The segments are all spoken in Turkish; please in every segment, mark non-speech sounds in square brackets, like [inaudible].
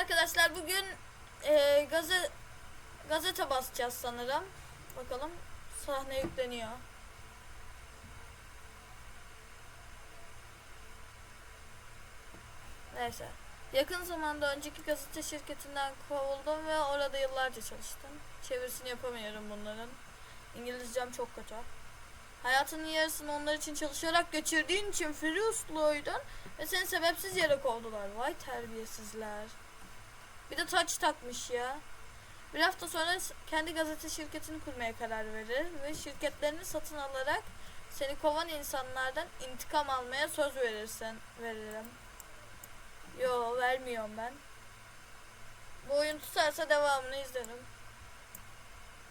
arkadaşlar bugün e, gazete gazete basacağız sanırım. Bakalım sahne yükleniyor. Neyse. Yakın zamanda önceki gazete şirketinden kovuldum ve orada yıllarca çalıştım. Çevirisini yapamıyorum bunların. İngilizcem çok kötü. Hayatının yarısını onlar için çalışarak geçirdiğin için free usluydun ve seni sebepsiz yere kovdular. Vay terbiyesizler. Bir de taç takmış ya. Bir hafta sonra kendi gazete şirketini kurmaya karar verir ve şirketlerini satın alarak seni kovan insanlardan intikam almaya söz verirsen veririm. Yo vermiyorum ben. Bu oyun tutarsa devamını izlerim.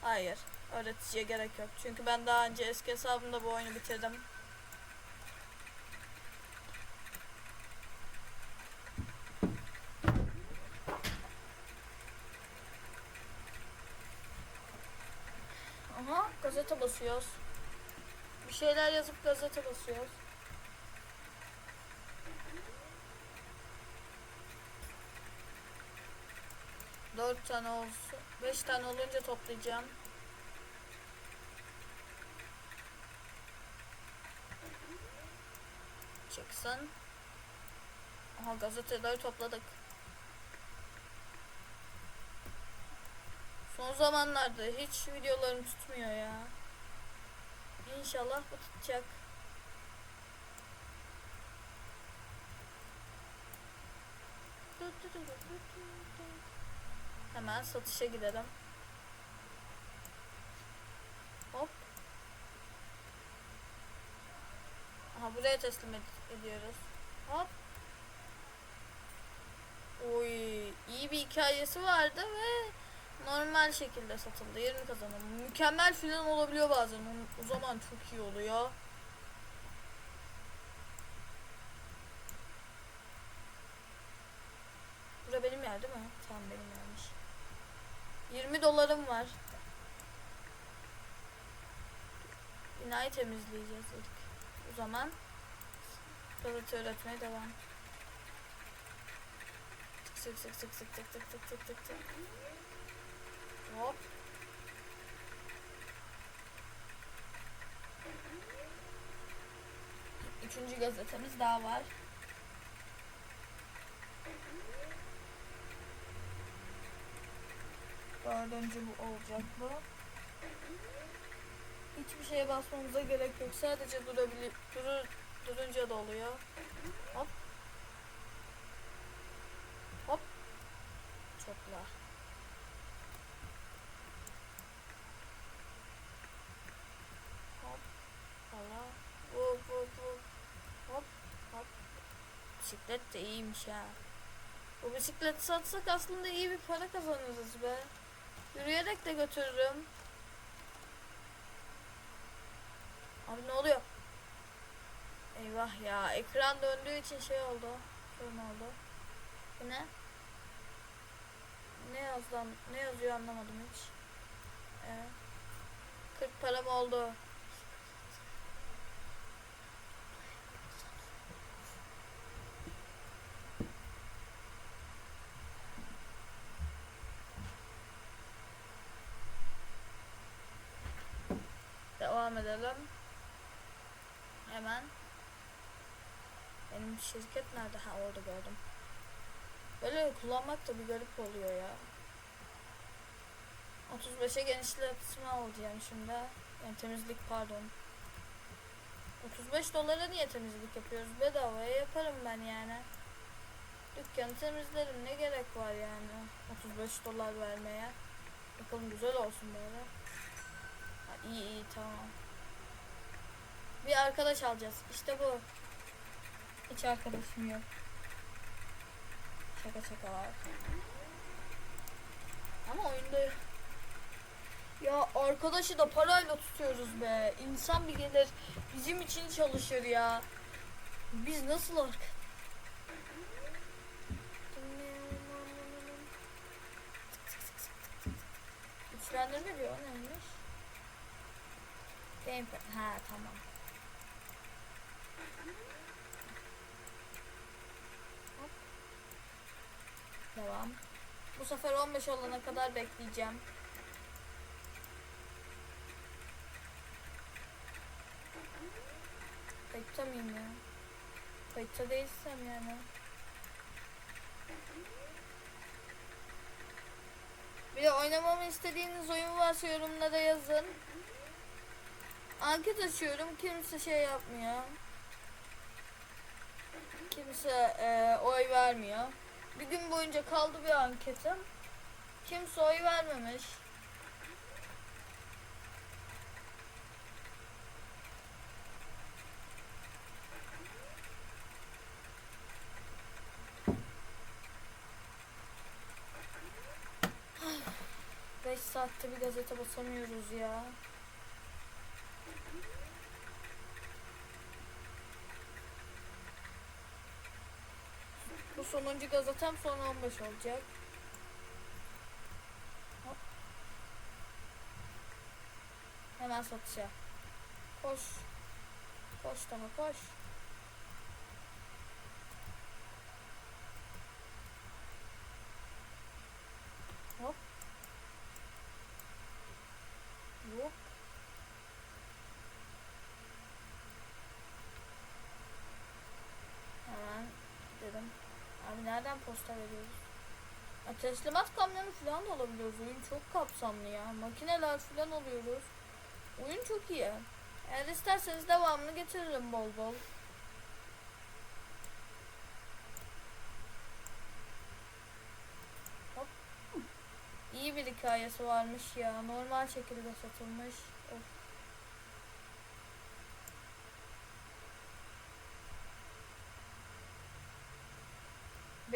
Hayır. Öğreticiye gerek yok. Çünkü ben daha önce eski hesabımda bu oyunu bitirdim. Aha gazete basıyoruz. Bir şeyler yazıp gazete basıyoruz. Dört tane olsun. Beş tane olunca toplayacağım. Çıksın. Aha gazeteleri topladık. Son zamanlarda hiç videolarım tutmuyor ya. İnşallah bu tutacak. Hemen satışa gidelim. Hop. Aha buraya teslim ed- ediyoruz. Hop. Oy, iyi bir hikayesi vardı ve normal şekilde satıldı. 20 kazanım. Mükemmel filan olabiliyor bazen. O- zaman çok iyi oluyor. Bura benim yer değil mi? Tamam benim yermiş. 20 dolarım var. Binayı temizleyeceğiz ilk. O zaman gazete öğretmeye devam. Tık sık sık sık sık tık tık tık tık tık tık. Hop. Üçüncü gazetemiz daha var. Dördüncü bu olacak bu. Hiçbir şeye basmamıza gerek yok. Sadece durabilir, durur, durunca da oluyor. Hop. Çokla. Hop. Hala. Hop hop hop. Hop. Hop. Bisiklet de iyiymiş ha. Bu bisikleti satsak aslında iyi bir para kazanırız be. Yürüyerek de götürürüm. Abi ne oluyor? Eyvah ya. Ekran döndüğü için şey oldu. Sorun oldu. Bu ne? Ne yazdı? an- Ne yazıyor anlamadım hiç. Ee, 40 param oldu. Edelim. Hemen. Benim şirket nerede? Ha orada gördüm. Böyle kullanmak da bir garip oluyor ya. 35'e genişletme alacağım şimdi. Yani temizlik pardon. 35 dolara niye temizlik yapıyoruz? Bedavaya yaparım ben yani. Dükkanı temizlerim ne gerek var yani 35 dolar vermeye. Bakalım güzel olsun böyle. Ha, iyi iyi tamam. Bir arkadaş alacağız. İşte bu. Hiç arkadaşım yok. Şaka şakalar. Ama oyunda ya arkadaşı da parayla tutuyoruz be. İnsan bir gelir bizim için çalışır ya. Biz nasıl arka... Güçlendirme diyor neymiş? Gamepad. Ha tamam. Devam. Bu sefer 15 olana kadar bekleyeceğim. Kayıtta mıyım ya? Kayıtta değilsem yani. Bir de oynamamı istediğiniz oyun varsa yorumlara yazın. Anket açıyorum. Kimse şey yapmıyor. Kimse e, oy vermiyor. Bir gün boyunca kaldı bir anketim. Kimse oy vermemiş. Beş saatte bir gazete basamıyoruz ya. Sonuncu gazetem sonra 15 olacak. Hop. Hemen satışa. Koş. Koş daha koş. Hop. Yok. Hemen dedim. Abi nereden posta veriyoruz? Ya teslimat kamyonu falan da alabiliyoruz. Oyun çok kapsamlı ya. Makineler falan alıyoruz. Oyun çok iyi. Eğer isterseniz devamını getiririm bol bol. Hop. İyi bir hikayesi varmış ya. Normal şekilde satılmış. Of.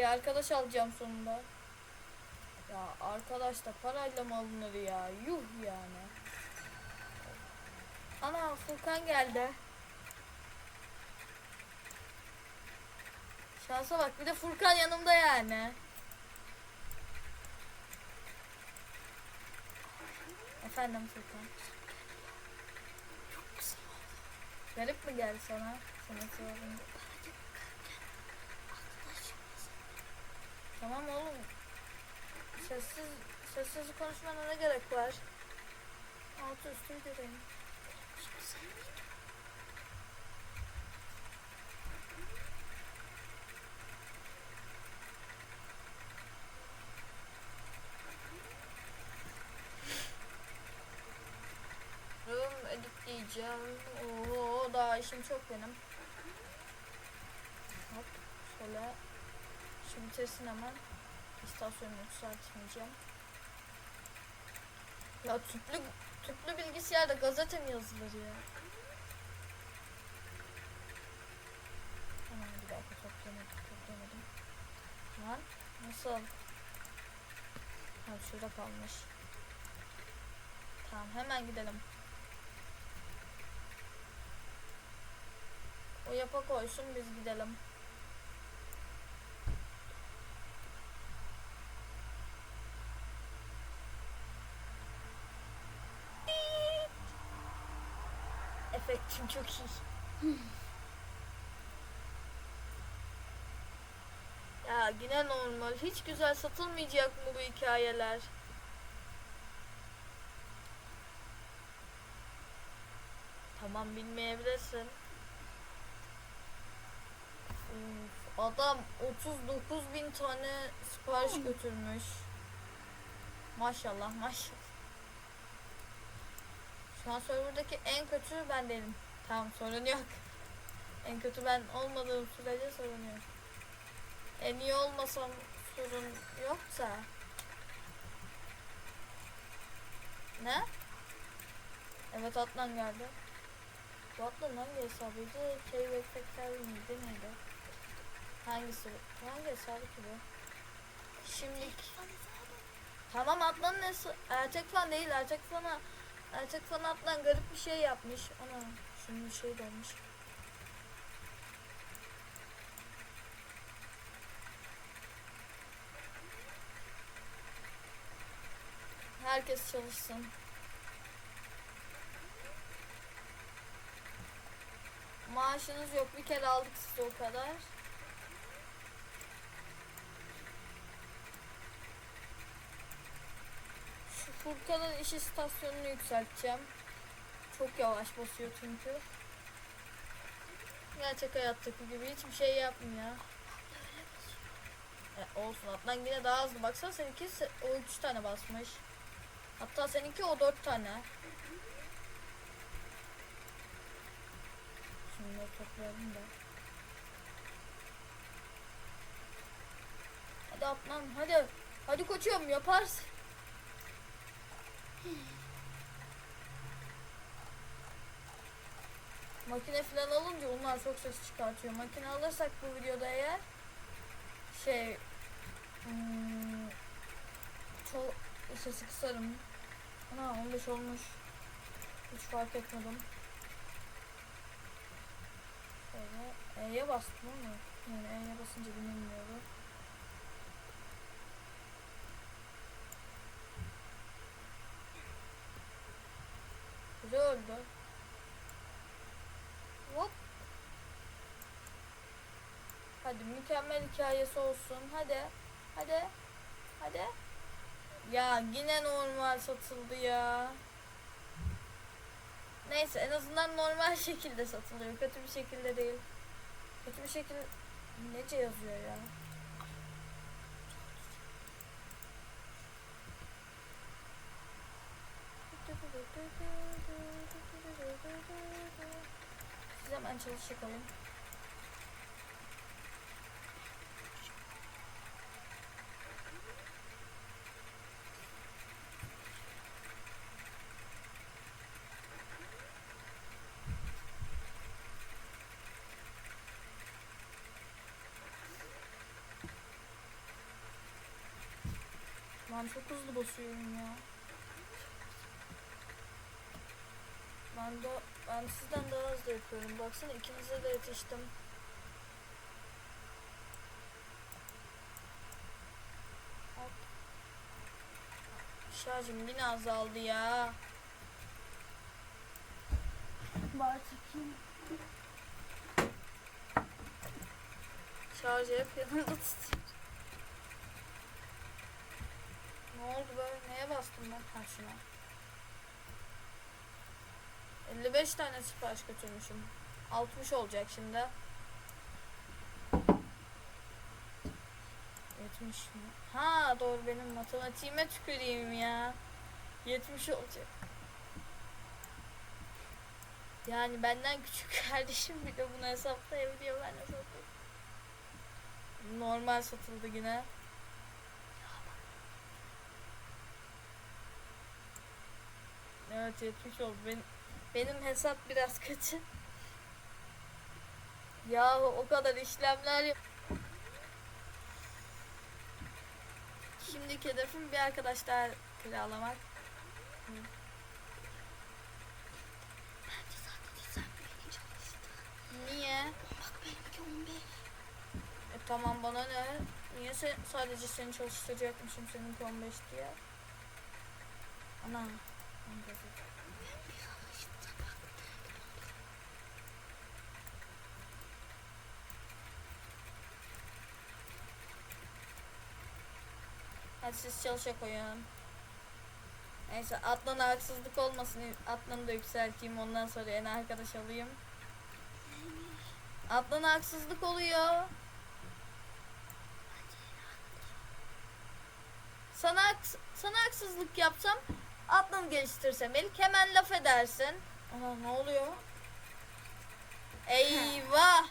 Bir arkadaş alacağım sonunda. Ya arkadaş da parayla mı alınır ya? Yuh yani. Ana Furkan geldi. Şansa bak bir de Furkan yanımda yani. Efendim Furkan. Garip mi geldi sana? Sana sorayım. Tamam oğlum. Sessiz sessiz konuşmana ne gerek var? Altı üstü videodayım. Rum editleyeceğim. Oo daha işim çok benim. Hop şöyle. Şu bitirsin hemen. İstasyonu yükseltmeyeceğim. Ya tüplü tüplü bilgisayarda gazete mi yazılır ya? Hemen bir dakika toplamadım toplamadım. Lan nasıl? Ha şurada kalmış. Tamam hemen gidelim. O yapa koysun biz gidelim. Efektim çok iyi. ya yine normal. Hiç güzel satılmayacak mı bu hikayeler? Tamam bilmeyebilirsin. Uf, adam 39 bin tane sipariş götürmüş. Maşallah maşallah. Şu an serverdaki en kötü ben değilim. Tamam sorun yok. En kötü ben olmadığım sürece sorun yok. En iyi olmasam sorun yoksa. Ne? Evet Atlan geldi. Bu Atlan hangi hesabıydı? Şey efektler miydi neydi? Hangisi? Hangi hesabı ki bu? Şimdilik Tamam Atlan'ın hesa- erkek fan değil erkek fana erkek fan Atlan garip bir şey yapmış. Ana Şunun şey gelmiş. Herkes çalışsın. Maaşınız yok. Bir kere aldık size o kadar. Şu Furkan'ın iş istasyonunu yükselteceğim. Çok yavaş basıyor çünkü. Gerçek hayattaki gibi hiçbir şey yapmıyor. E, olsun Adnan yine daha hızlı. Baksana seninki se- o üç tane basmış. Hatta seninki o dört tane. Şunları toplayalım da. Hadi Adnan hadi. Hadi koçum yaparsın. Makine falan alınca onlar çok ses çıkartıyor. Makine alırsak bu videoda eğer şey hmm, çok sesi kısarım. Ana 15 olmuş. Hiç fark etmedim. Şöyle E'ye bastım ama yani E'ye basınca bilmiyorum. Biri öldü. Hop. Hadi mükemmel hikayesi olsun. Hadi. Hadi. Hadi. Ya yine normal satıldı ya. Neyse en azından normal şekilde satılıyor. Kötü bir şekilde değil. Kötü bir şekilde nece yazıyor ya. Siz hemen çalışacak. Ben çok hızlı basıyorum ya. Ben de ben sizden daha hızlı yapıyorum. Baksana ikinize de yetiştim. Hop. Şarjım yine azaldı ya. Bari takayım. Şarjı hep yanımda tutuyor. Ne oldu böyle? Neye bastım ben? Ha şuna. 55 tane sipariş götürmüşüm. 60 olacak şimdi. 70 mi? Ha doğru benim matematiğime tüküreyim ya. 70 olacak. Yani benden küçük [laughs] kardeşim bile bunu hesaplayabiliyor ben hesaplayayım. Normal satıldı yine. Evet 70 oldu. Benim, benim hesap biraz kötü. Ya o kadar işlemler Şimdiki hedefim bir arkadaş daha kiralamak. Bence zaten sen beni çalıştı. Niye? Bak benimki 15. E tamam bana ne? Niye sen, sadece seni çalıştıracakmışım senin 15 diye? Ana. Hadi siz çalışa koyun. Neyse Adnan'a haksızlık olmasın. Adnan'ı da yükselteyim ondan sonra en arkadaş alayım. Adnan'a haksızlık oluyor. Sana sana haksızlık yapsam Adnan'ı geliştirsem ilk hemen laf edersin. Aha ne oluyor? Eyvah.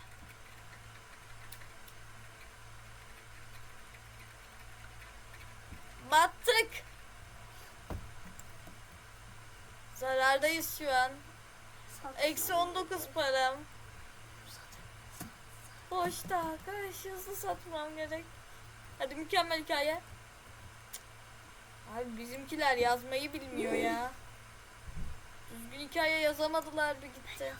Battık. Zarardayız şu an. Eksi 19 param. Boşta arkadaş hızlı satmam gerek. Hadi mükemmel hikaye. Abi bizimkiler yazmayı bilmiyor ya. Düzgün hikaye yazamadılar bir gitti.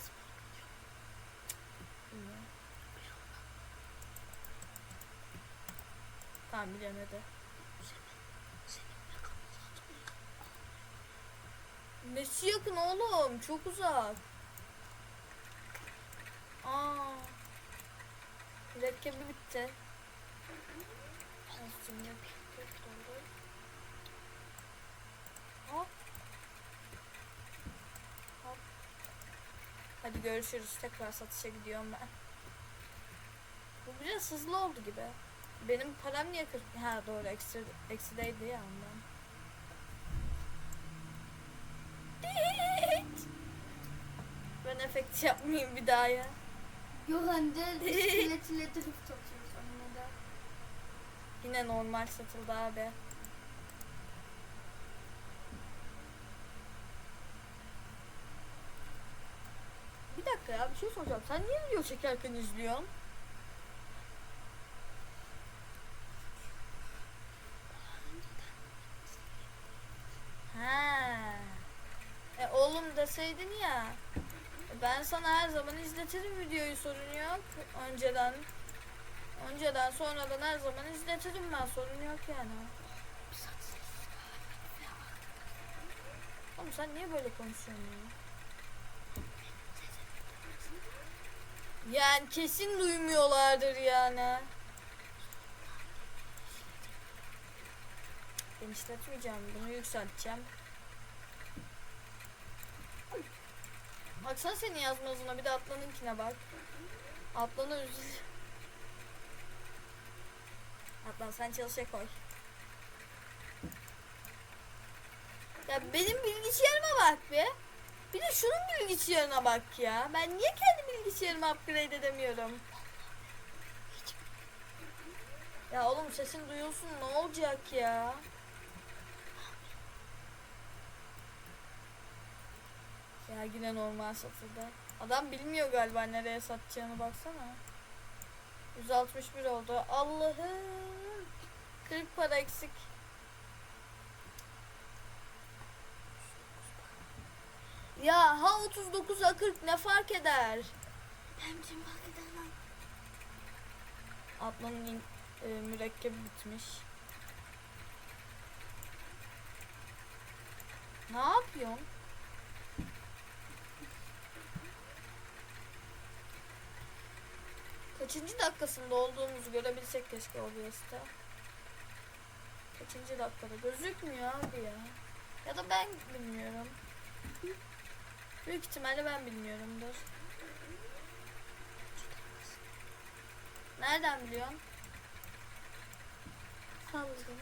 Tamam hadi. Nesi yakın oğlum? Çok uzak. Aa. Mürekkebi bitti. Olsun, mürekkep Hadi görüşürüz. Tekrar satışa gidiyorum ben. Bu biraz hızlı oldu gibi. Benim param niye 40? Ha doğru eksi, eksideydi ya ondan. Ben efekt yapmayayım bir daha ya. Yohan'da iskeletiyle drift atıyoruz onunla da. Yine normal satıldı abi. Bir dakika ya bir şey soracağım. Sen niye video çekerken izliyorsun? Ha. E oğlum deseydin ya. Ben sana her zaman izletirim videoyu sorun yok. Önceden. Önceden sonradan her zaman izletirim ben sorun yok yani. Oğlum sen niye böyle konuşuyorsun ya? Yani kesin duymuyorlardır yani. Ben işletmeyeceğim. Bunu yükselteceğim. Baksana senin yazmazına bir de Atlan'ınkine bak. Atlan'ı üzül. Atlan sen çalışa koy. Ya benim bilgisayarıma bak be. Bir de şunun bilgisayarına bak ya. Ben niye kendi bilgisayarımı upgrade edemiyorum? Ya oğlum sesin duyulsun ne olacak ya? Ya yine normal satıldı. Adam bilmiyor galiba nereye satacağını baksana. 161 oldu. Allah'ım. 40 para eksik. Ya ha 39'a 40 ne fark eder? İçin fark edemem. Atlanın in- e, mürekkebi bitmiş. Ne yapıyorsun? Kaçıncı dakikasında olduğumuzu görebilsek keşke OBS'te. Kaçıncı dakikada gözükmüyor abi ya. Ya da ben bilmiyorum. Büyük ihtimalle ben bilmiyorumdur. Nereden biliyorsun? Salladım.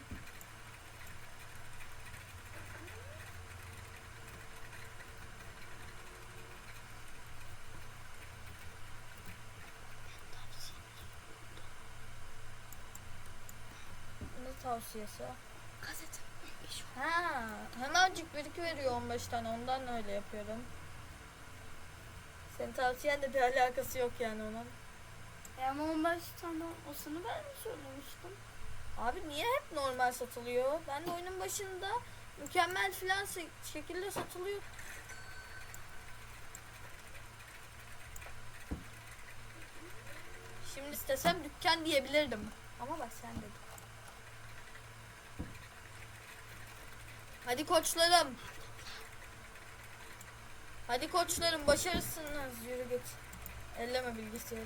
Ne tavsiyesi? Gazetem 15 oldu. Ha, hemencik bir iki veriyor 15 tane ondan öyle yapıyorum. Senin tavsiyenle bir alakası yok yani onun. E ama 15 tane olsunu ben mi söylemiştim? Abi niye hep normal satılıyor? Ben de oyunun başında mükemmel filan şekilde satılıyor. Şimdi istesem dükkan diyebilirdim. Ama bak sen dedin. Hadi koçlarım. Hadi koçlarım başarısınız. Yürü git. Elleme bilgisayarı.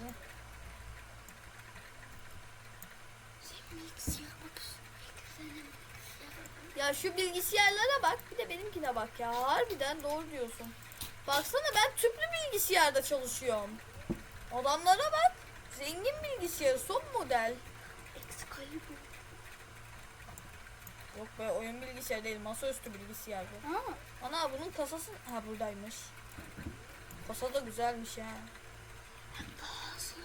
Bilgisayar bilgisayar. Ya şu bilgisayarlara bak bir de benimkine bak ya. Harbiden doğru diyorsun. Baksana ben tüplü bilgisayarda çalışıyorum. Adamlara bak. Zengin bilgisayarı son model. Kaybı. Yok be oyun bilgisayarı değil masaüstü bilgisayar bu. Ha. Ana bunun kasası ha buradaymış. Kasa da güzelmiş ya. Bak bak.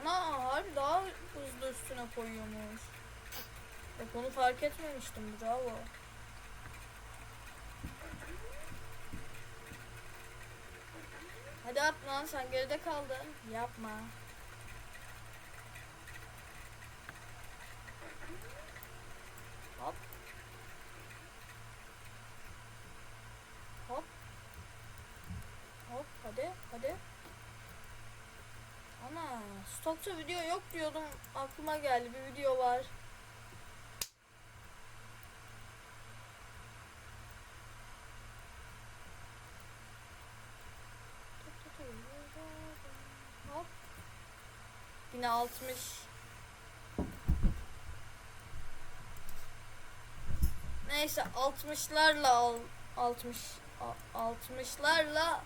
Ana harbi daha hızlı üstüne koyuyormuş. Bak onu fark etmemiştim bravo. Hadi at lan sen geride kaldın. Yapma. Hop. Hop. Hop hadi hadi. Ana stokta video yok diyordum aklıma geldi bir video var. Hop. Yine 60. Neyse 60'larla al 60 a- 60'larla ka-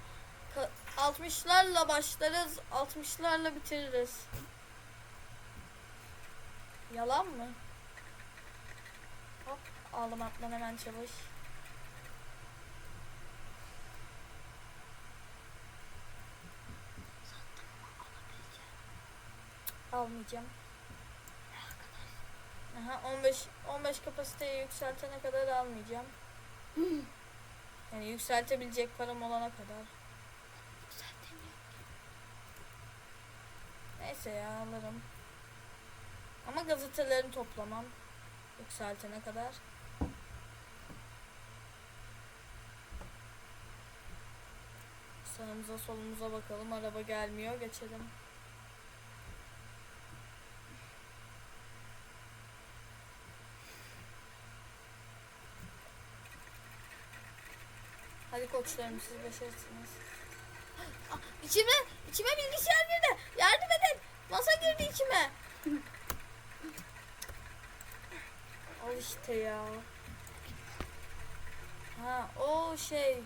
60'larla başlarız 60'larla bitiririz. Yalan mı? Hop aldım atlan hemen çalış. Almayacağım. Aha 15 15 kapasiteyi yükseltene kadar almayacağım. Yani yükseltebilecek param olana kadar. Neyse ya alırım. Ama gazetelerini toplamam. Yükseltene kadar. Sağımıza solumuza bakalım. Araba gelmiyor. Geçelim. Hadi koçlarım siz başarısınız. İçime, içime bilgisayar girdi. Yardım edin. Masa girdi içime. Al işte ya. Ha o şey.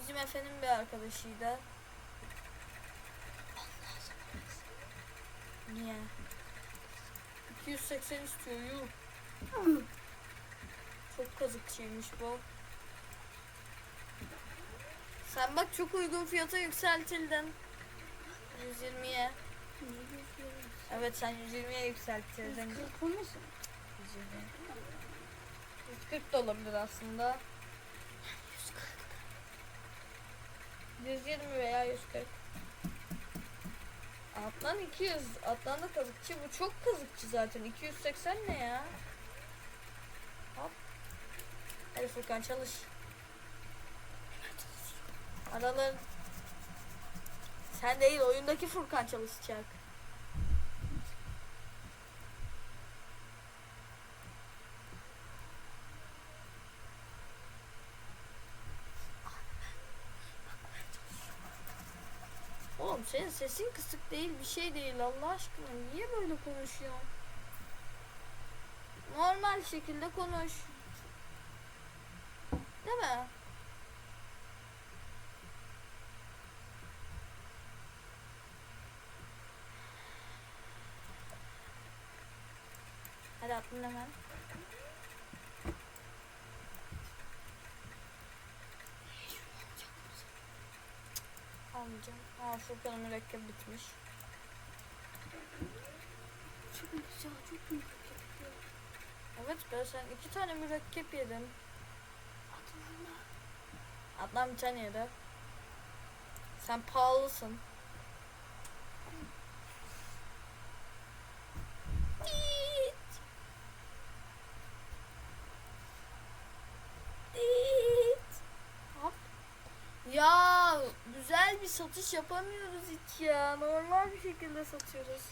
Bizim efendim bir arkadaşıydı. Niye? 280 istiyor yuh. Çok kazıkçıymış bu. Sen bak çok uygun fiyata yükseltildin. 120'ye. Ne yapıyorsun? Evet sen 120'ye yükseltildin. Kırk olmasın? 120. 140 da olabilir aslında. 120 veya 140. Atlan 200. Atlan da kazıkçı. Bu çok kazıkçı zaten. 280 ne ya? Hop. Hadi Furkan çalış. Aralar sen değil oyundaki Furkan çalışacak. Oğlum senin sesin kısık değil bir şey değil Allah aşkına niye böyle konuşuyorsun? Normal şekilde konuş. Değil mi? Atın hemen. Almayacağım. Aa Furkan'ın mürekkep bitmiş. Çok güzel, çok güzel. Evet be sen iki tane mürekkep. Adamla. Adnan bir tane yedi. Sen pahalısın. Diit. Diit. Hop. Ya güzel bir satış yapamıyoruz hiç ya. Normal bir şekilde satıyoruz.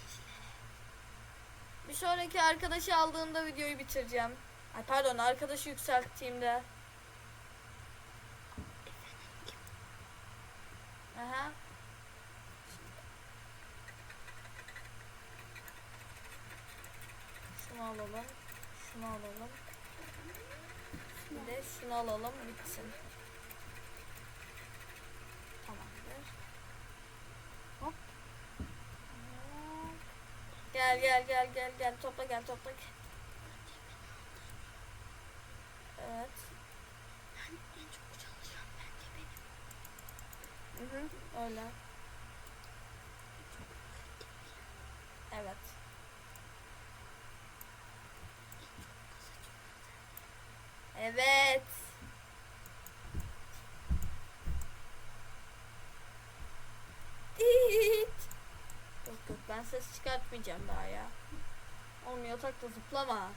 Bir sonraki arkadaşı aldığımda videoyu bitireceğim. Ay pardon arkadaşı yükselttiğimde. Aha. Şunu alalım. Şunu alalım. Bir de şunu alalım bitsin. Tamamdır. Hop. Hop. Gel gel gel gel gel topla gel topla. gel. Evet. Ben en çok çalışan bence benim. Hı hı, öyle. Evet. Evet. İt. Yok yok ben ses çıkartmayacağım daha ya. Oğlum yatakta zıplama.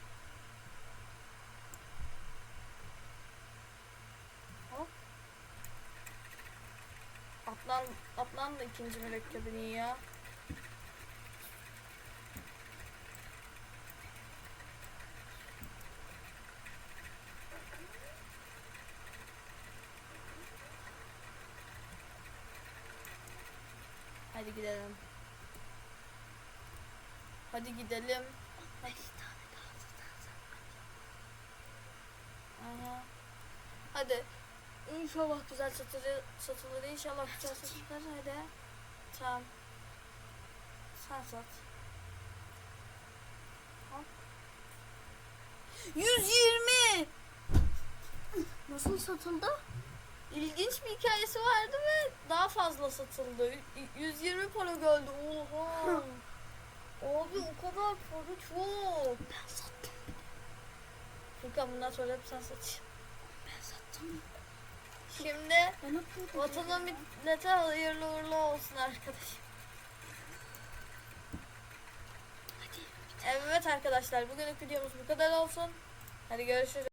Hop. Atlan, Atlan da ikinci mürekkebini yiyor. Hadi gidelim. Hadi gidelim. 15 tane daha satarsan Aha. Hadi. İnşallah güzel satılır, satılır. İnşallah güzel satılır. Hadi. Tamam. Sen sat. Al. 120. Nasıl satıldı? İlginç bir hikayesi vardı ve daha fazla satıldı. Y- 120 para geldi. Oha. [laughs] Abi o kadar para çok. Ben sattım. Furkan bundan sonra hep sen seç. Ben sattım. Şimdi vatana millete hayırlı uğurlu olsun arkadaşım. Evet arkadaşlar bugünlük videomuz bu kadar olsun. Hadi görüşürüz.